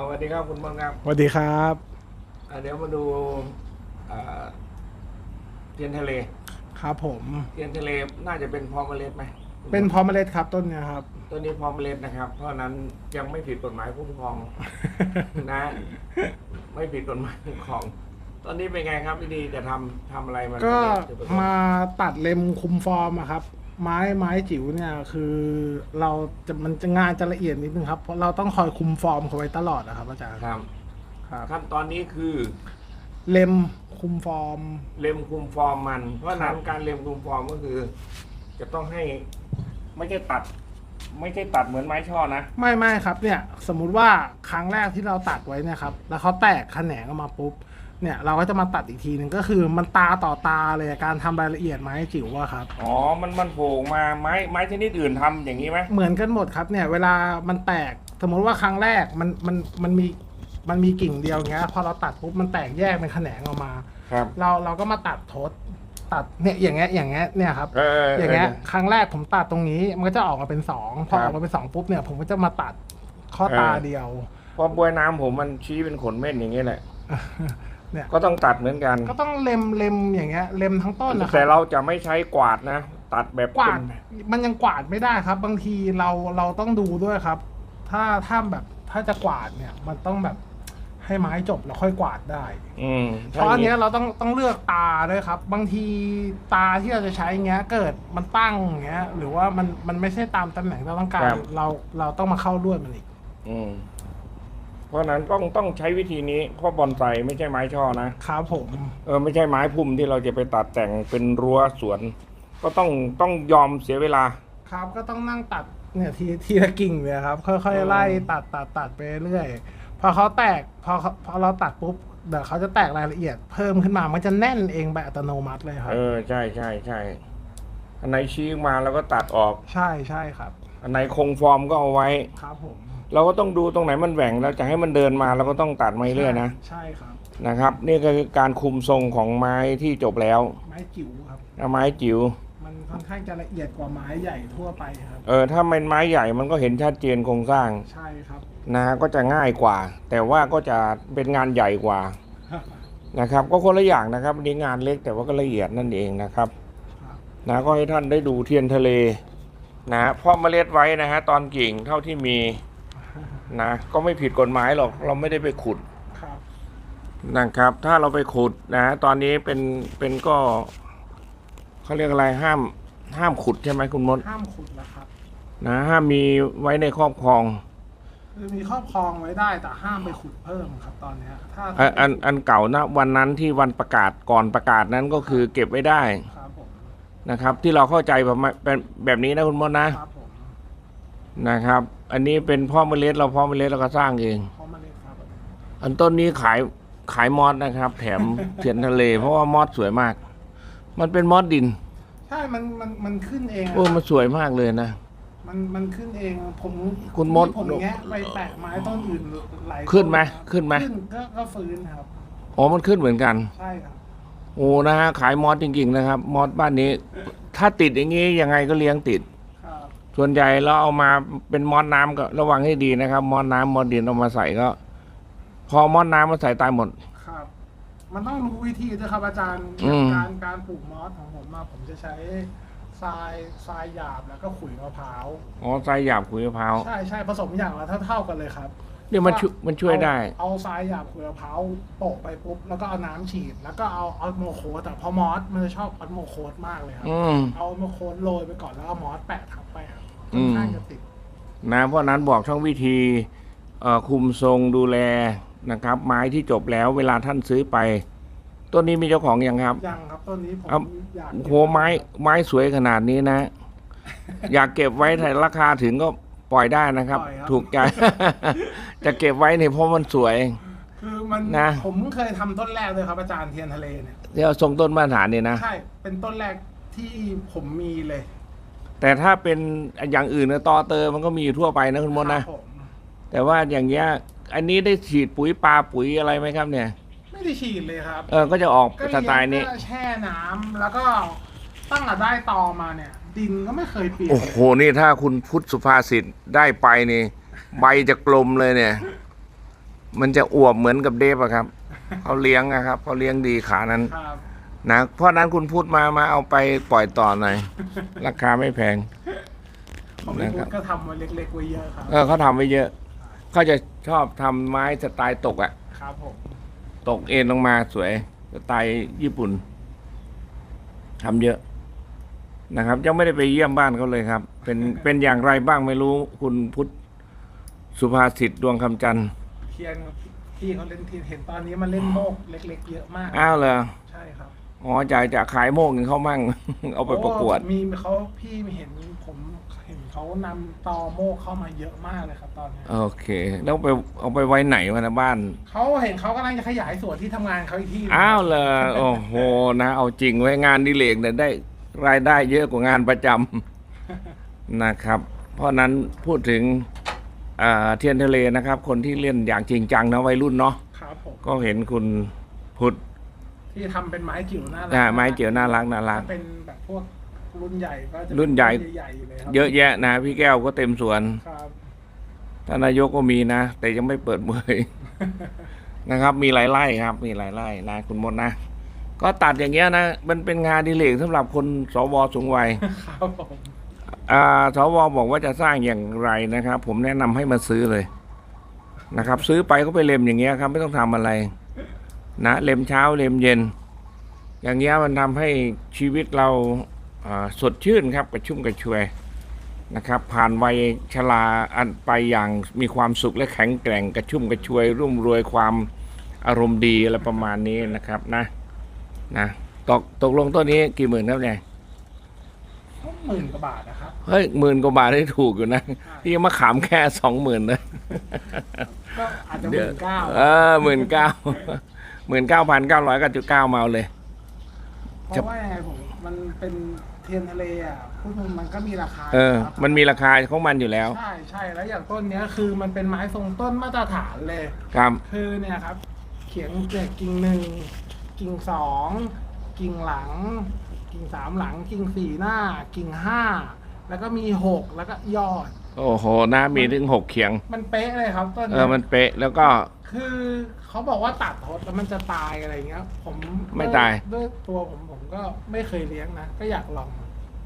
เอาสวัสดีครับคุณบอลครับสวัสดีครับอะเดี๋ยวมาดูอ่าเทียนทะเล ครับผมเทียนทะเลน่าจะเป็นพอเมล็ดไหมเป็นเพอเมล็ดครับต้นเนี้ยครับ ตัวนี้พอเมล็ดนะครับ เพราะฉะนั้นยังไม่ผิดกฎหมายคุ้มครอง นะ ไม่ผิดกฎหมายคุ้มครอง ตอนนี้เป็นไงครับพี่ดีจะทำทำอะไรมันก็จะประสบมาตัดเล็มคุมฟอร์มอะครับ ไม้ไม้จิ๋วเนี่ยคือเราจะมันจะงานจะละเอียดนิดนึงครับเพราะเราต้องคอยคุมฟอร์มเขาไว้ตลอดนะครับอาจารย์ครับ ครับขั้นตอนนี้คือเล็มคุมฟอร์ม เล็มคุมฟอร์มมัน เพราะฉะนั้นครับการเล็มคุมฟอร์มก็คือ จะต้องให้ไม่ใช่ตัด ไม่ใช่ตัดเหมือนไม้ช่อนะไม่ไม่ครับเนี่ย สมมุติว่าครั้งแรกที่เราตัดไว้เนี่ยครับแล้วเขาแตกแขนงออกมาปุ๊บ เนี่ยเราก็จะมาตัดอีกทีหนึ่งก็คือมันตาต่อตาเลยการทำรายละเอียดไม้จิ๋วอะครับ อ๋อ มันมันโผล่ออกมาไม้ไม้ชนิดอื่นทำอย่างนี้ไหมเหมือนกันหมดครับเนี่ยเวลามันแตกสมมติว่าครั้งแรกมันมันมันมีมันมีกิ่งเดียวเงี้ยพอเราตัดปุ๊บมันแตกแยกเป็นแขนงออกมา ครับ เราเราก็มาตัดทดตัดเนี่ยอย่างเงี้ยอย่างเงี้ยเนี่ยครับ เอออย่างเงี้ยครั้งแรกผมตัดตรงนี้มันก็จะออกมาเป็นสองพอคอรัอบกมาเป็นสองปุ๊บเนี่ยผมก็จะมาตัดข้อตาเดียว เพอบวยน้ำผมมันชี้เป็นขนเม่นอย่างนี้แหละ เนี่ยก็ต้องตัดเหมือนกัน ก็ต้องเล็มเล็มอย่างเงี้ยเล็มทั้งต้นนะคแต่รับเราจะไม่ใช้กวาดนะ ตัดแบบกวาดเป็นมันยังกวาดไม่ได้ครับ บางทีเราเราต้องดูด้วยครับ ถ้าถ้าแบบถ้าจะกวาดเนี่ย มันต้องแบบให้ไม้จบแล้วค่อยกวาดได้ อืมเพราะอันเนี้ยเราต้องต้องเลือกตาด้วยครับ บางทีตาที่เราจะใช้เงี้ย เกิดมันตั้งอย่างเงี้ย หรือว่ามันมันไม่ใช่ตามตำแหน่งที่เราต้องการ เราเราต้องมาเข้าลวดมันอีก อืม เพราะฉะนั้นต้องต้องใช้วิธีนี้เพราะบอนไซไม่ใช่ไม้ช่อนะครับผมเออไม่ใช่ไม้พุ่มที่เราจะไปตัดแต่งเป็นรั้วสวน ก็ต้องต้องยอมเสียเวลา ครับก็ต้องนั่งตัดเนี่ยทีทีละกิ่งเลยครับ ค่อยๆไล่ตัดตัดตัดไปเรื่อยพอเขาแตกพอเขาพอเราตัดปุ๊บเดี๋ยวเขาจะแตกรายละเอียดเพิ่มขึ้นมามันจะแน่นเองแบบอัตโนมัติเลยครับ เออใช่ใช่ใช่อันไหนชี้มาแล้วก็ตัดออก ใช่ใช่ครับ อันไหนคงฟอร์มก็เอาไว้ครับผม เราก็ต้องดูตรงไหนมันแหว่งเราจะให้มันเดินมาเราก็ต้องตัดมาเรื่อยๆนะใช่ครับนะครับ นี่ก็คือการคุมทรงของไม้ที่จบแล้วไม้จิ๋วครับเอาไม้จิ๋วมันค่อนข้างจะละเอียดกว่าไม้ใหญ่ทั่วไปครับเออถ้าเป็นไม้ใหญ่มันก็เห็นชัดเจนโครงสร้างใช่ครับนะฮะก็จะง่ายกว่า แต่ว่าก็จะเป็นงานใหญ่กว่านะครับ ก็คนละอย่างนะครับอันนี้งานเล็กแต่ว่าก็ละเอียดนั่นเองนะครับครับนะก็ให้ท่านได้ดูเทียนทะเลนะเพาะเมล็ดไว้นะฮะตอนกิ่งเท่าที่มี นะก็ไม่ผิดกฎหมายหรอก เราไม่ได้ไปขุดครับนะครับ ถ้าเราไปขุดนะตอนนี้เป็นเป็นก็เขาเรียกอะไรห้าม ห้ามขุดใช่ไหมคุณมดห้ามขุดนะครับนะห้ามมีไว้ในครอบครองคือมีครอบครองไว้ได้แต่ห้ามไปขุดเพิ่มครับตอนเนี้ยถ้าอันอันอันเก่านะวันนั้นที่วันประกาศก่อนประกาศนั้นก็คือเก็บไว้ได้ครับผมนะครับ ที่เราเข้าใจแบบมาเป็นแบบนี้นะคุณมดนะครับผม นะครับ อันนี้เป็นพ่อเมล็ดเราพ่อเมล็ดเราก็สร้างเอง เพราะมันเล็กครับ อันต้นนี้ขายขายมอสนะครับ แถมเทียนทะเล เพราะว่ามอสสวยมาก มันเป็นมอสดินใช่ มันมันมันขึ้นเองอะโอ้มันสวยมากเลยนะ มันมันขึ้นเองผมคุณมด ผมแงะไปแตะไม้ต้นอื่นหลายต้ขึ้นไหมครับขึ้นไหมขึ้นก็ก็ฟื้นครับ อ๋อมันขึ้นเหมือนกัน ใช่ครับ โอ้นะฮะขายมอสจริง ๆ นะครับ มอสบ้านนี้ ถ้าติดอย่างนี้ยังไงก็เลี้ยงติดครับ ส่วนใหญ่เราเอามาเป็นมอสน้ำก็ระวังให้ดีนะครับ มอสน้ำมอสดินเอามาใส่ก็ พอมอสน้ำมาใส่ตายหมดครับ มันต้องรู้วิธีด้วยครับอาจารย์อืมการการปลูกมอสของผมมาผมจะใช้ทรายทรายหยาบแล้วก็ขุยมะพร้าวอ๋อใส่หยาบขุยมะพร้าวใช่ใช่ผสมอย่างละเท่าเท่าๆกันเลยครับเนี่ยมันช่วยมันช่วยได้เอาเอาทรายหยาบขุยมะพร้าวโปะไปปุ๊บแล้วก็เอาน้ำฉีด แล้วก็เอาออสโมโคสแต่พอมอสมันจะชอบออสโมโคสมากเลยครับอืมเอาออสโมโคสโรยไปก่อนแล้วเอามอสแปะทับไปครับอื ค่อนมข้างจะติด นะเพราะฉะนั้นบอกช่องวิธีเอ่อคุมทรงดูแลนะครับ ไม้ที่จบแล้วเวลาท่านซื้อไป ต้นนี้มีเจ้าของอยังครับ ยังครับต้นนี้ผมเอาอยากโหไม้ไม้สวยขนาดนี้นะ อยากเก็บไว้ถ้าราคาถึงก็ปล่อยได้นะครับ ถูกใจ จะเก็บไว้เนี่ยเพราะมันสวย คือมันนะ ผมเคยทำต้นแรกเลยครับอาจารย์เทียนทะเลเนี่ยที่เราทรงต้นมาตรฐานเนี่ยนะ ใช่เป็นต้นแรกที่ผมมีเลย แต่ถ้าเป็นอย่างอื่นนะตอเตอมันก็มีอยู่ทั่วไปนะคุณมดคนะรับผมแต่ว่าอย่างเงี้ยอันนี้ได้ฉีดปุ๋ยปลาปุ๋ยอะไรไหมครับเนี่ย ไม่ได้ฉีดเลยครับเออก็จะออกก็สเลี้ยงไตล์นี้ ก็แช่น้ำแล้วก็ตั้งแต่ได้ตอมาเนี่ย ดินก็ไม่เคยเปลี่ยนโอ้โห นี่ถ้าคุณพุทธสุภาษิตได้ไปนี่ ใบจะกลมเลยเนี่ย มันจะอวบเหมือนกับเดฟอะครับเขาเลี้ยงอะครับเขาเลี้ยงดีขานั้น ครับ นะเพราะนั้นคุณพูดมามาเอาไปปล่อยต่อหน่อย ราคาไม่แพง ของพี่นะคพุรัทบธก็ทำไว้เล็กๆไว้เยอะครับ เออเขาทำไว้เยอะ เขาจะชอบทำไม้สไตล์ตกอะครับผม ตกเอ็นลงมาสวยสไตล์ญี่ปุ่นทำเยอะนะครับ ยังไม่ได้ไปเยี่ยมบ้านเขาเลยครับ เป็นเป็นอย่างไรบ้างไม่รู้คุณพุทธสุภาษิตดวงคำจันทร์เทียนครับพี่เขาเล่นเทียนเห็นตอนนี้มันเล่นโมกเล็ก ๆ เยอะมาก อ้าวเหรอ ใช่ครับ อ๋อจะจะขายโมกเงินเขามั่ง เอาไปประกวดโอ้มีเขาพี่เห็นผมเห็นเขานำตอโมกเข้ามาเยอะมากเลยครับตอนนี้โอเค แล้วไปเอาไปไว้ไหนวะนะบ้าน เขาเห็นเขากำลังจะขยายส่วนที่ทำงานเขาอีกที่หนึ่งอ้าวเลยโอ้โหนะ เอาจริงไว้งานดิเลกเนี่ยได้รายได้เยอะกว่างานประจำ นะครับ เพราะนั้นพูดถึงอ่าเทียนทะเลนะครับ คนที่เล่นอย่างจริงจังนะวัยรุ่นเนาะ ครับผม ก็เห็นคุณพุทธ ที่ทำเป็นไม้จิ๋วน่ารัอ่าไม้เจียวน่ารักน่ารัก ถ้าเป็นแบบพวกรุ่นใหญ่ก็จะรุ่นใหญ่ ใหญ่ๆอยู่เลยครับเยอะแยะนะ พี่แก้วก็เต็มสวนครับท่านนายกก็มีนะ แต่ยังไม่เปิดเผย นะครับ มีหลายไร่ครับ มีหลายไร่นะคุณมดนะ ก็ตัดอย่างเงี้ยนะ มันเป็นงานอดิเลกสำหรับคนสวสูงวัย ครับผมอ่าสวบอกว่าจะสร้างอย่างไรนะครับ ผมแนะนำให้มาซื้อเลยนะครับ ซื้อไปก็ไปเล็มอย่างเงี้ยครับ ไม่ต้องทำอะไร นะเล็มเช้าเล็มเย็น อย่างเงี้ยมันทำให้ชีวิตเราอ่าสดชื่นครับกระชุ่มกระชวยนะครับ ผ่านวัยชราอันไปอย่างมีความสุขและแข็งแกร่งกระชุ่มกระชวยรุ่มรวยความอารมณ์ดีอะไรประมาณนี้นะครับนะนะตกตกลงต้นนี้กี่หมื่นครับเนี่ยหมื่นกว่าบาทนะครับเฮ้ยหมื่นกว่าบาทได้ถูกอยู่นะที่มะขามแค่สองหมื่นเลยก็อาจจะหเดี๋ยวมื่นเก้าเออหมื่นเก้า หมื่นเก้าพันเก้าร้อยก็จุดเก้ามาเอาเลย เพราะว่ายังไงผมมันเป็นเทียนทะเลอะพูดถึงมันก็มีราคาเออ ครับมันมีราคาของมันอยู่แล้วใช่ใช่แล้วอย่างต้นเนี้ยคือมันเป็นไม้ทรงต้นมาตรฐานเลย ครับคือเนี่ยครับ เขียงเนี่ยกิ่งหนึ่งกิ่งสองกิ่งหลัง กิ่งสามหลัง กิ่งสี่หน้า กิ่งห้าแล้วก็มีหกแล้วก็ยอด โอ้โหนะมีถึงหกเขียง มันเป๊ะเลยครับต้นเอเนี้อยมันเป๊ะแล้วก็คือ เขาบอกว่าตัดทดแล้วมันจะตายอะไรเงี้ย ผมไม่ตาย ด้วยตัวผมผมก็ไม่เคยเลี้ยงนะ ก็อยากลอง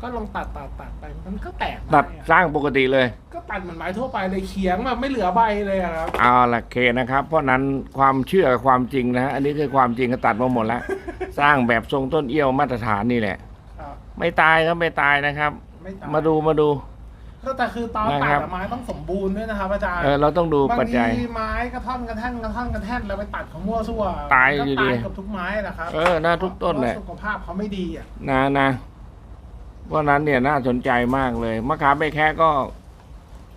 ก็ลองตัดตัดตัดไปมันก็แตกตัดไอะสร้างปกติเลย ก็ตัดเหมือนไม้ทั่วไปเลยเขียงแบบไม่เหลือใบเลยอะครับ เอาละเคนะครับ เพราะนั้นความเชื่อกับความจริงนะฮะอันนี้คือความจริงก็ตัดมาหมดแล้ว สร้างแบบทรงต้นเอี้ยวมาตรฐานนี่แหละ ครับ ไม่ตายครับไม่ตายนะครับ ไม่ตายมาดูมาดู ก็แต่คือตอนนะตัครัดบอะไม้ต้องสมบูรณ์ด้วยนะครับอาจารย์เออเราต้องดูบางปัจจัย ทีไม้กระท่อนกระแท่นกระท่อนกระแท่นแล้วไปตัดของมั่วซั่วตายก็อยู่ดีตายกับทุกไม้แหละครับเออน่าทุกต้นแหละพราะสุขภาพเขาไม่ดีอะนะนะเพราะนั้นเนี่ยน่าสนใจมากเลยมะขามไปแค่ก็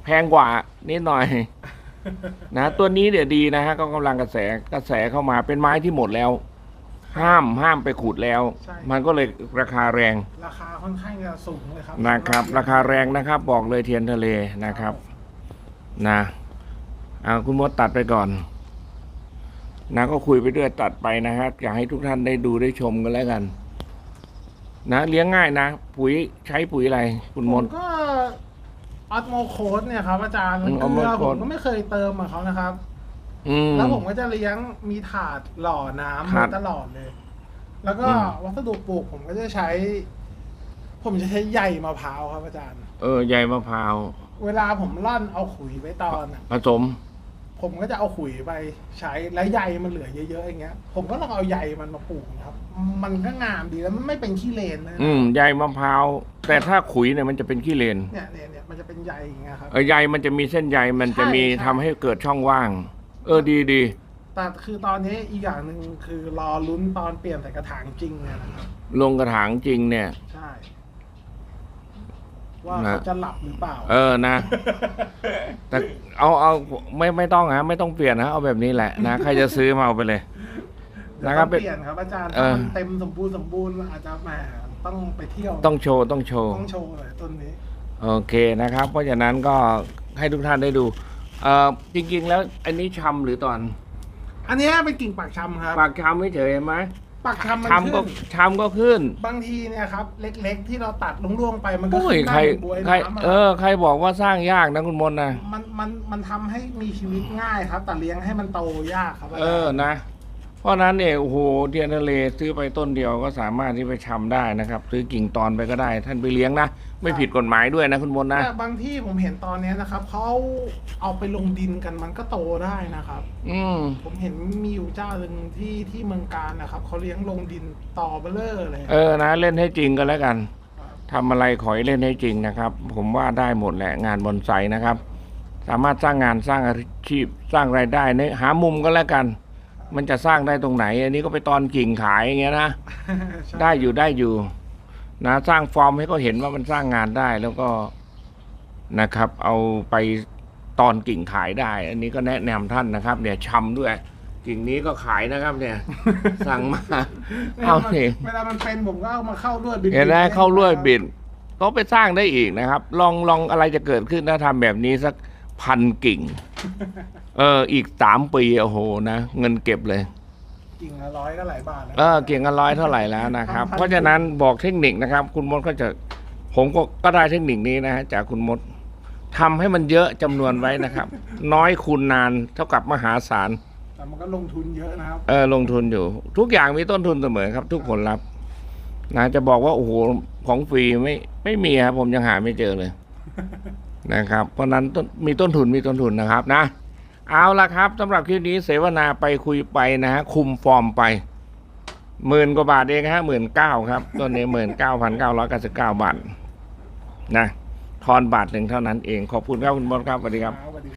แพงกว่านิดหน่อย นะ ตัวนี้เดี๋ยวดีนะฮะก็กำลังกระแสกระแสเข้ามาเป็นไม้ที่หมดแล้ว ห้ามห้ามไปขุดแล้ว ใช่ มันก็เลยราคาแรงราคาค่อนข้างจะสูงเลยครับนะครับ ราคาแรงนะครับบอกเลยเทียนทะเลนะครับนะเอาคุณมดตัดไปก่อนนะก็คุยไปด้วยตัดไปนะครับอยากให้ทุกท่านได้ดูได้ชมกันแล้วกัน นะเลี้ยงง่ายนะ ปุ๋ยใช้ปุ๋ยอะไร คุณผมนมก็ออสโมโคดเนี่ยครับอาจารย์อืมเกลือ Osmo ผม Code ก็ไม่เคยเติมกับเขานะครับ อืม แล้วผมก็จะเลี้ยงมีถาดหล่อน้ำครัมาบตลอดเลย แล้วก็อืม วัสดุปลูกผมก็จะใช้ ผมจะใช้ใยมะพร้าวครับอาจารย์ เออใยมะพร้าวเวลาผมร่อนเอาขุยไปตอนอะผสม ผมก็จะเอาขุยไปใช้แล้วใยมันเหลือเยอะๆอย่างเงี้ย ผมก็ลองเอาใยมันมาปลูกนะครับ มันก็งามดีแล้วมันไม่เป็นขี้เลนเลยนะอืมใยมะพร้าว แต่ถ้าขุยเนี่ยมันจะเป็นขี้เลนเนี่ยเนี่ยเนี่ยมันจะเป็นใยอย่างเงี้ยครับ เออใยมันจะมีเส้นใยมันจะมีใช่ใช่ ทำให้เกิดช่องว่าง เออดีดีแต่คือตอนนี้อีกอย่างหนึ่งคือรอลุ้นตอนเปลี่ยนใส่กระถางจริงเนี่ยนะครับลงกระถางจริงเนี่ย ใช่ ว่านะเขาจะหลับหรือเปล่า เออนะ แต่เอาเอาไม่ไม่ต้องฮะ ไม่ต้องเปลี่ยนนะเอาแบบนี้แหละนะใครจะซื้อมาเอาไปเลยเดี๋ยวนะครับต้องเปลี่ยนครับอาจารย์เอถ้าอมันเต็มสมบูรณ์สมบูรณ์อาจจะแหมต้องไปเที่ยวต้องโชว์ต้องโชว์ ต้องโชว์เลยต้นนี้ โอเคนะครับ เพราะฉะนั้นก็ให้ทุกท่านได้ดู เออจริงๆแล้วอันนี้ชำหรือตอนอันนี้เป็นกิ่งปากชำครับ ปากชำไม่เฉยเห็นไหมปักชำมันชำก็ขึ้นชำก็ขึ้นบางทีเนี่ยครับ เล็ก ๆ ที่เราตัดล่วงๆไปมันก็โอ้ยขึ้นใครได้เหมือนบวยใคร น้ำอะเออ ใครบอกว่าสร้างยากนะคุณมนต์นะมันมันมันทำให้มีชีวิตง่ายครับ แต่เลี้ยงให้มันโตยากครับเออนะ เพราะฉะนั้นเนี่ยโอ้โหเทียนทะเลซื้อไปต้นเดียวก็สามารถที่ไปชำได้นะครับ ซื้อกิ่งตอนไปก็ได้ ท่านไปเลี้ยงนะ ไม่ผิดกฎหมายด้วยนะคุณมนต์นะแต่บางที่ผมเห็นตอนเนี้ยนะครับเขาเอาไปลงดินกันมันก็โตได้นะครับ อืมผมเห็นมีอยู่เจ้าหนึ่งที่ที่เมืองการนะครับเขาเลี้ยงลงดินต่อเบลเลอร์เลยเออนะเล่นให้จริงก็แล้วกันครับทำอะไรขอให้เล่นให้จริงนะครับ ผมว่าได้หมดแหละงานบอนไซนะครับ สามารถสร้างงานสร้างอาชีพสร้างรายได้เนี่ยหามุมก็แล้วกัน มันจะสร้างได้ตรงไหน อันนี้ก็ไปตอนกิ่งขายอย่างเงี้ยนะ ใช่ ได้อยู่ได้อยู่ นะสร้างฟอร์มให้เขาเห็นว่ามันสร้างงานได้แล้วก็นะครับ เอาไปตอนกิ่งขายได้ อันนี้ก็แนะนำท่านนะครับ เนี่ยชำด้วย กิ่งนี้ก็ขายนะครับ เนี่ย สั่งมาเอาสิเวลามันเป็นผมก็เอามาเข้าด้วยบิดเห็นไหมบิดเข้าร่วยบิดก็ไปสร้างได้อีกนะครับ ลองลองอะไรจะเกิดขึ้นถ้าทำแบบนี้สักพันกิ่ง เอออีกสามปีโอ้โหนะ เงินเก็บเลย กิ่งละร้อยก็หลายบาทนะเออเก่งกันร้อยเท่าไหร่แล้วนะครับ เพราะฉะนั้นบอกเทคนิคนะครับ คุณมดก็จะผมก็ก็ได้เทคนิคนี้นะฮะจากคุณมดทำให้มันเยอะจำนวนไว้นะครับ น้อยคูณนานเท่ากับมหาศาลแต่มันก็ลงทุนเยอะนะครับ เออลงทุนอยู่ ทุกอย่างมีต้นทุนเสมอครับ ทุกผลลัพธ์นะจะบอกว่าโอ้โหของฟรีไม่ไม่มีครับผมยังหาไม่เจอเลยนะครับ เพราะฉะนั้นต้นมีต้นทุนมีต้นทุนนะครับนะ เอาละครับสำหรับคลิปนี้เสวนาไปคุยไปนะฮะคุมฟอร์มไปหมื่นกว่าบาทเองฮะหมื่นเก้าครับต้นนี้หมื่นเก้าพันเก้าร้อยเก้าสิบเก้าบาทนะทอนบาทหนึ่งเท่านั้นเองขอบคุณครับคุณบอลครับสวัสดีครับ